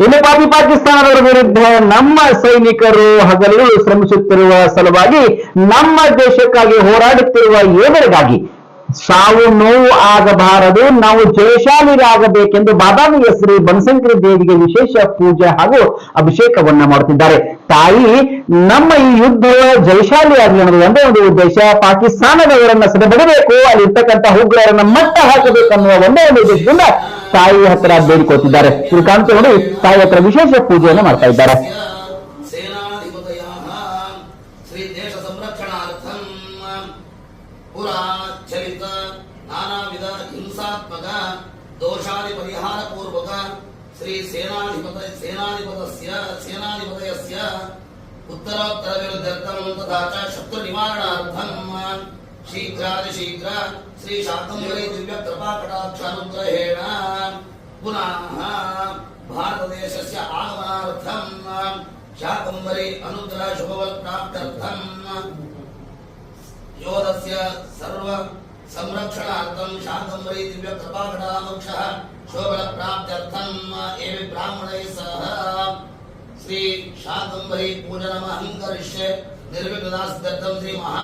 ಇನ್ನು ಪಾಕಿ ಪಾಕಿಸ್ತಾನದವರ ವಿರುದ್ಧ ನಮ್ಮ ಸೈನಿಕರು ಹಗಲು ಶ್ರಮಿಸುತ್ತಿರುವ ಸಲುವಾಗಿ ನಮ್ಮ ದೇಶಕ್ಕಾಗಿ ಹೋರಾಡುತ್ತಿರುವ ಯೋಧರಿಗಾಗಿ ಸಾವು ನೋವು ಆಗಬಾರದು, ನಾವು ಜಯಶಾಲಿರಾಗಬೇಕೆಂದು ಬಾದಾಮಿಯ ಶ್ರೀ ಬನಶಂಕರಿ ದೇವಿಗೆ ವಿಶೇಷ ಪೂಜೆ ಹಾಗೂ ಅಭಿಷೇಕವನ್ನ ಮಾಡುತ್ತಿದ್ದಾರೆ. ತಾಯಿ, ನಮ್ಮ ಈ ಯುದ್ಧ ಜಯಶಾಲಿಯಾಗಲಿ ಅನ್ನೋದು ಒಂದೇ ಒಂದು ಉದ್ದೇಶ, ಪಾಕಿಸ್ತಾನದವರನ್ನ ಸದಬಡಬೇಕು, ಅಲ್ಲಿರ್ತಕ್ಕಂಥ ಉಗ್ರರನ್ನ ಮಟ್ಟ ಹಾಕಬೇಕು ಅನ್ನುವ ಒಂದೇ ಒಂದು ಉದ್ದೇಶದಿಂದ ತಾಯಿ ಹತ್ರ ಬೇಡಿಕೊಳ್ತಿದ್ದಾರೆ ಇದು ಕಾಣ್ತಾ ನೋಡಿ, ತಾಯಿ ಹತ್ರ ವಿಶೇಷ ಪೂಜೆಯನ್ನು ಮಾಡ್ತಾ ಇದ್ದಾರೆ. ಸೇನಾಧಿಪತಯಾಃ ಶ್ರೀ ದೇಶ ಸಂರಕ್ಷಣಾರ್ಥಂ ಪುರಾ ಚಲಿತ ನಾನಾವಿಧ ಹಿಂಸಾತ್ಮಕ ದೋಷಾದಿ ಪರಿಹಾರ ಪೂರ್ವಕ ಶ್ರೀ ಸೇನಾಧಿಪತ ಸೇನಾಧಿಪತಸ್ಯ ಸೇನಾಧಿಪತಯಸ್ಯ ಉತ್ತರೋತ್ತರ ವಿರುದ್ಧರ್ಥಂ ತಥಾ ಚ ಶತ್ರು ನಿವಾರಣಾರ್ಥಂ ಶೀಘ್ರಾದಿ ಶೀಘ್ರ ಶ್ರೀ ಶಾಕಂಬರಿ ದಿವ್ಯ ಕೃಪಾ ಕಟಾಕ್ಷಾನುಗ್ರಹೇಣ ಪುನಃ ಭಾರತ ದೇಶಸ್ಯ ಆಗಮನಾರ್ಥಂ ಶಾಕಂಬರಿ ಅನುಗ್ರಹ ಶುಭವಲ್ ಪ್ರಾಪ್ತ್ಯರ್ಥಂ सर्वस्य सर्व संरक्षणार्थं शाकम्भरी दिव्यकृपाघटामोक्षः शोभनप्राप्त्यर्थम् एव ब्राह्मणैः सह श्री शाकम्भरी पूजनमहं करिष्ये निर्विघ्नास्त्यर्थं श्रीमहा